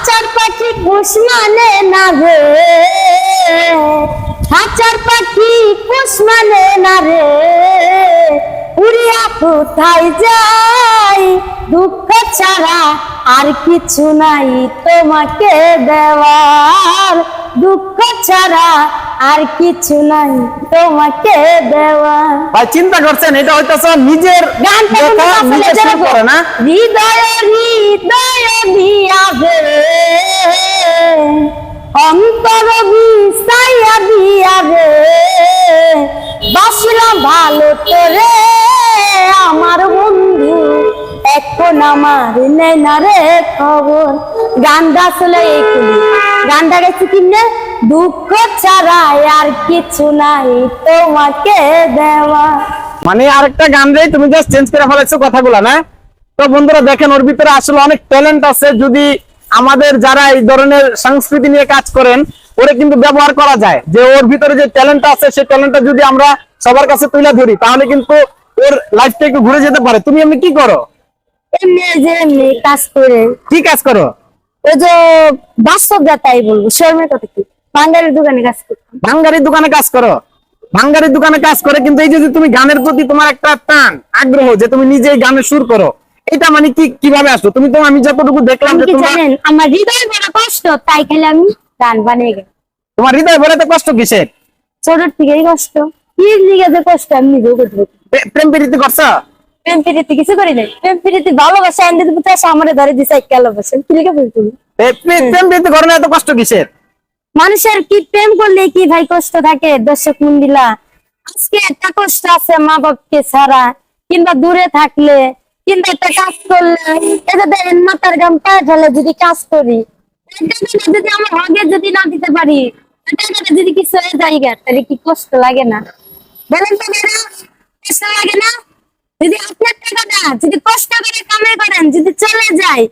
খাঁচার পাখি পোষ মানে না রে। হাচার পাখি পোষ মানে না রে। উড়িয়া কোথায় যাই? দুঃখ ছাড়া আর কিছু নাই তোমাকে দেওয়ার। দুঃখ ছাড়া আর কিছু নাই তোমাকে দেওয়া। ভাই চিন্তা করছেন এটা হয়তো নিজের লেখা, নিজে করে না। হৃদয় হৃদয় দিয়া রে অন্তর বিষাইয়া দিয়া রে বাসলাম ভালো বন্ধু মানে আরেকটা গান রে, তুমি জাস্ট চেঞ্জ করে ফেলেছো কথাগুলো, না? তো বন্ধুরা দেখেন, ওর ভিতরে আসলে অনেক ট্যালেন্ট আছে। যদি আমাদের যারা এই ধরনের সংস্কৃতি নিয়ে কাজ করেন, ওরে কিন্তু ব্যবহার করা যায়। যে ওর ভিতরে যে ট্যালেন্ট আছে, সেই ট্যালেন্টটা যদি আমরা সবার কাছে তুলে ধরি, তাহলে কিন্তু ওর লাইফটা একটু ঘুরে যেতে পারে। তুমি এমনি কি করো? এমনি যে এমনি কাজ করে। কি কাজ করো? ওই যে বাস্তব তাই বলব শর্মের কথা কি? বাঙালির দোকানে কাজ করতাম। ভাঙ্গারির দোকানে কাজ করো। ভাঙ্গারির দোকানে কাজ করে কিন্তু এই যে যে তুমি গানের প্রতি তোমার একটা টান আগ্রহ যে তুমি নিজেই গানের সুর করো এটা মানে কি কীভাবে আসলো? তুমি তো আমি যতটুকু দেখলাম আপনি কি তোমার জানেন আমার হৃদয় বড় কষ্ট তাই খেলে আমি গান বানিয়ে গেলাম। তোমার হৃদয় ভরাতে কষ্ট কিসের? ছোট থেকেই কষ্ট। কি দিকে যে কষ্ট আমি নিজেও করতে পারি প্রেম প্রীতি করছ? প্রেম প্রীতি কিছু করি নাই। প্রেম প্রীতি ভালোবাসা এনে আমার ধরে দিছে এক ভালোবাসেন কি লিখে বলতো এ- প্রে- প্রেম প্রীতি করো না এত কষ্ট কিসের? মানুষের কি প্রেম করলে কি ভাই কষ্ট থাকে? দর্শক মন্দিলা আজকে একটা কষ্ট আছে মা বাপকে ছাড়া। কিংবা দূরে থাকলে কিংবা একটা কাজ করলে এটা মাথার গাম পায়ে ফেলে যদি কাজ করি যদি আমার ভাগে যদি না দিতে পারি যদি কিছু হয়ে যায় তাহলে কি কষ্ট লাগে না? বলেন তো ভাইরা, কষ্ট লাগে না যদি আপনার টাকাটা যদি কষ্ট করে কামাই করেন, যদি চলে যায়,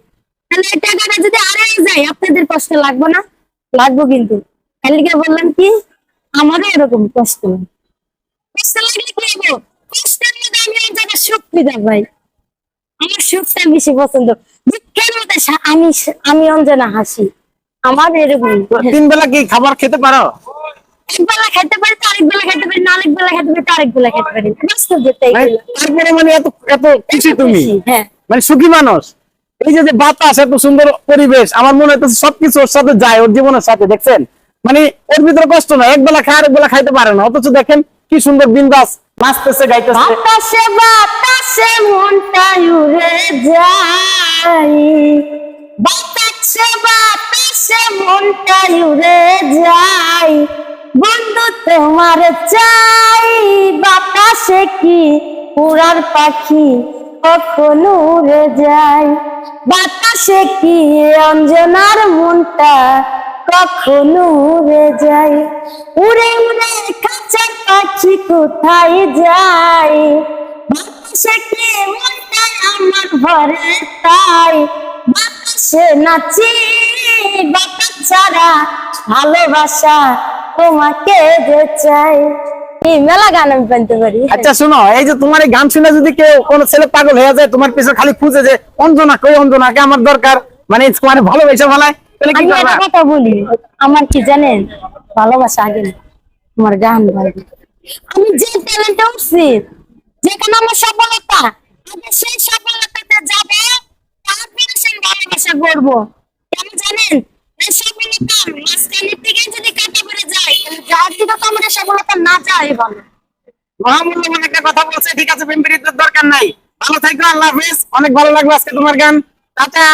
তাহলে টাকাটা যদি যায়, আপনাদের কষ্ট না? লাগবো কিন্তু। বললাম কি? আমারও এরকম কষ্ট। কষ্টের মধ্যে আমি আমার সুখটা বেশি পছন্দ। আমি আমি অঞ্জনা হাসি। আমার এরকম তিন বেলা কি খাবার খেতে পারো? এক বেলা খেতে পারি তো আরেক বেলা খেতে পারি না আরেক বেলা খেতে পারি তো আরেক বেলা খেতে পারি। যেতে মানে তারপরে মানে এত এত খুশি তুমি? হ্যাঁ। মানে সুখী মানুষ? এই যে বাতাস এত সুন্দর পরিবেশ আমার মনে সবকিছু ওর সাথে যায় ওর জীবনের সাথে দেখছেন? মানে ওর ভিতরে কষ্ট না এক বেলা খায় আরেক বেলা খাইতে পারে না। অথচ দেখেন কি সুন্দর বিন্দাস নাচতেছে গাইতেছে। বাতাসে বাতাসে মনটা উড়ে যায়। বাতাসে বাতাসে মনটা উড়ে যায়। তোমার চাই বাতাসে কি উড়ার পাখি? কখনো উড়ে যায় বাতাসে কি অঞ্জনার মনটা কখনো উড়ে যায় উড়ে উড়ে খাঁচার পাখি কোথায় যায়? বাতাসে কি মনটা আমার ভরে তাই? বাতাসে নাচি বাতাস ছাড়া ভালোবাসা তোমাকে যে চাই। মেলা গান আমি বানতে পারি। আচ্ছা শোনো এই যে তোমার এই গান শুনে যদি কেউ কোনো ছেলে পাগল হয়ে যায় তোমার পিছনে খালি খুঁজে যে অঞ্জনা কই অঞ্জনাকে আমার দরকার। মানে তোমার ভালোবেসে ফেলায়। তাহলে কি করবা? কথা বলি আমার কি জানেন ভালোবাসা আগে না আমার গান ভালো আমি যে ট্যালেন্টে উঠছি যেখানে আমার সফলতা আমি সেই সফলতাতে যাব তারপরে সেই ভালোবাসা করব কেন জানেন এই সফলতা মাঝখানের থেকে যদি পড়ে যায় তো সফলতা না চাই একটা কথা বলছে, ঠিক আছে দরকার নাই। ভালো থাকবে, আল্লাহ হাফেজ। অনেক ভালো লাগল আজকে তোমার গান। টাটা।